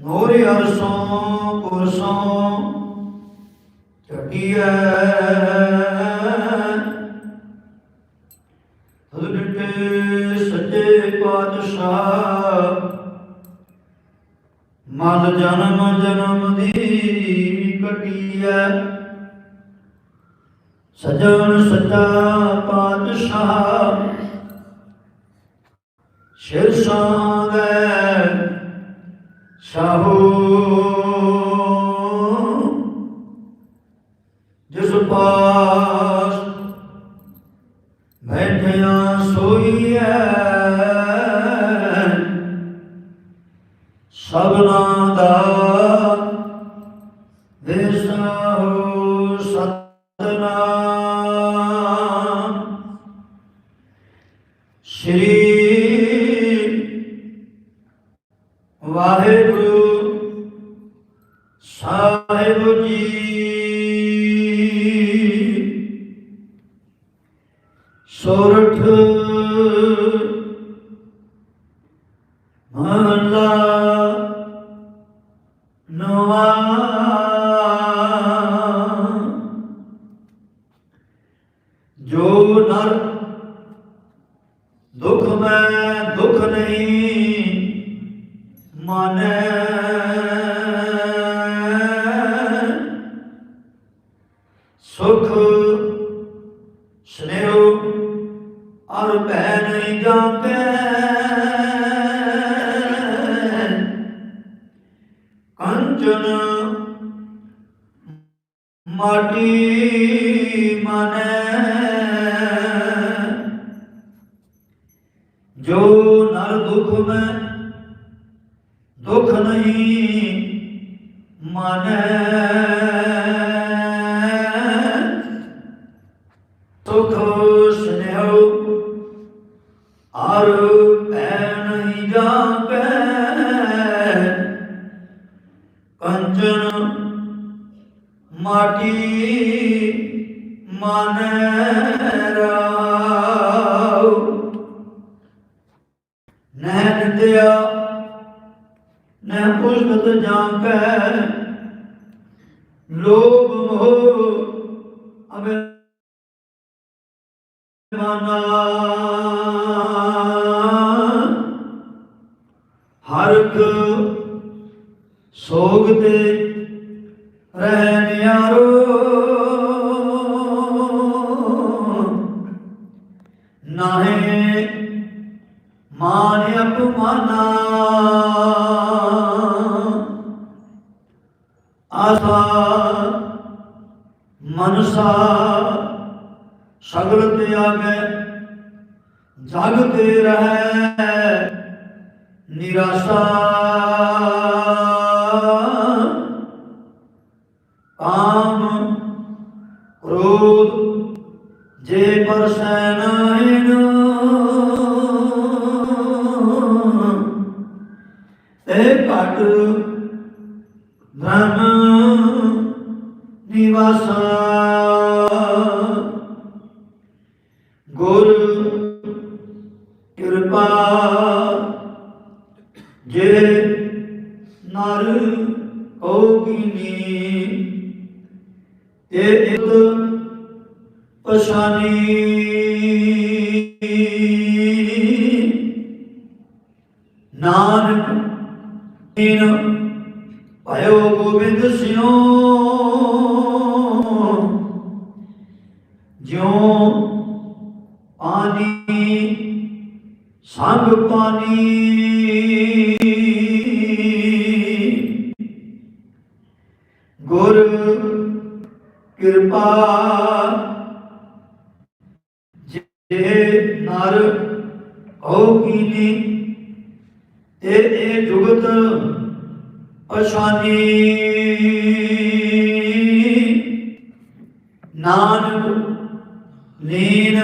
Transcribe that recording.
ਮੋਰੇ ਅਰਸੋਂ ਪੁਰਸੋਂ ਚਟੀਐ ਹਦਟੇ ਸੱਚੇ ਪਾਤਸ਼ਾਹ ਮਨ ਜਨਮ ਜਨਮ ਦੀ ਕਟੀਐ। ਸਜਣ ਸੱਚਾ ਪਾਤਸ਼ਾਹ, ਸਿਰ ਸਾਗੈ ਸਾਹੂ ਜਿਸ ਪਾਸ ਬੈਠਿਆ ਸੋਈਐ ਸਭਨਾ ਦਾ ਦੇਸਾਹੂ ਸਤਨਾਮ ਸ਼੍ਰੀ ਵਾਹਿਗੁਰੂ ਸੋਰਠ। ਮਹਲਾ ਨਵਾ। ਜੋ ਨਰ ਦੁਖ ਮੈਂ ਦੁਖ ਨਹੀਂ ਮਾਨੈ। ਸੁਖ ਅਰ ਭੈ ਨਹੀਂ ਜਾਪੈ। ਕੰਚਨ ਮਾਟੀ ਮਨੈ। ਜੋ ਨਰ ਦੁਖ ਮੈਂ ਦੁਖ ਨਹੀਂ ਮਨੈ। ਮਨ ਰਾਉ ਨਹਿ ਨਿੰਦਿਆ ਨਹਿ ਪੁਸਤ ਜਾਂਕੈ ਲੋਭ ਮੋਹ ਅਬੇ ਮਨਾ ਹਰਕ ਸੋਗ ਤੇ ਰਹਿ ਨਿਆਰੋ। ਆਸਾ ਮਨਸਾ, ਸਗਲ ਤੇ ਤਿਆਗੈ ਜਗ ਤੇ ਰਹਿ, ਨਿਰਾਸ਼ਾ। ਕਾਮ ਕ੍ਰੋਧ ਜੇ ਪਰਸੈ ਨਾਹਿਨ ਤੇ ਘਟ ਬ੍ਰਹਮ ਨਾਨਕ ਤੀਨ ਭਇਓ ਗੋਬਿੰਦ ਸਿਓ ਸੰਗ ਪਾਣੀ। ਗੁਰ ਕਿਰਪਾ ਜੇ ਨਰ ਹੋ ਕੀਨੀ ਤੇ ਇਹ ਜੁਗਤ ਪਛਾਨੀ। ਨਾਨਕ ਲੀਨ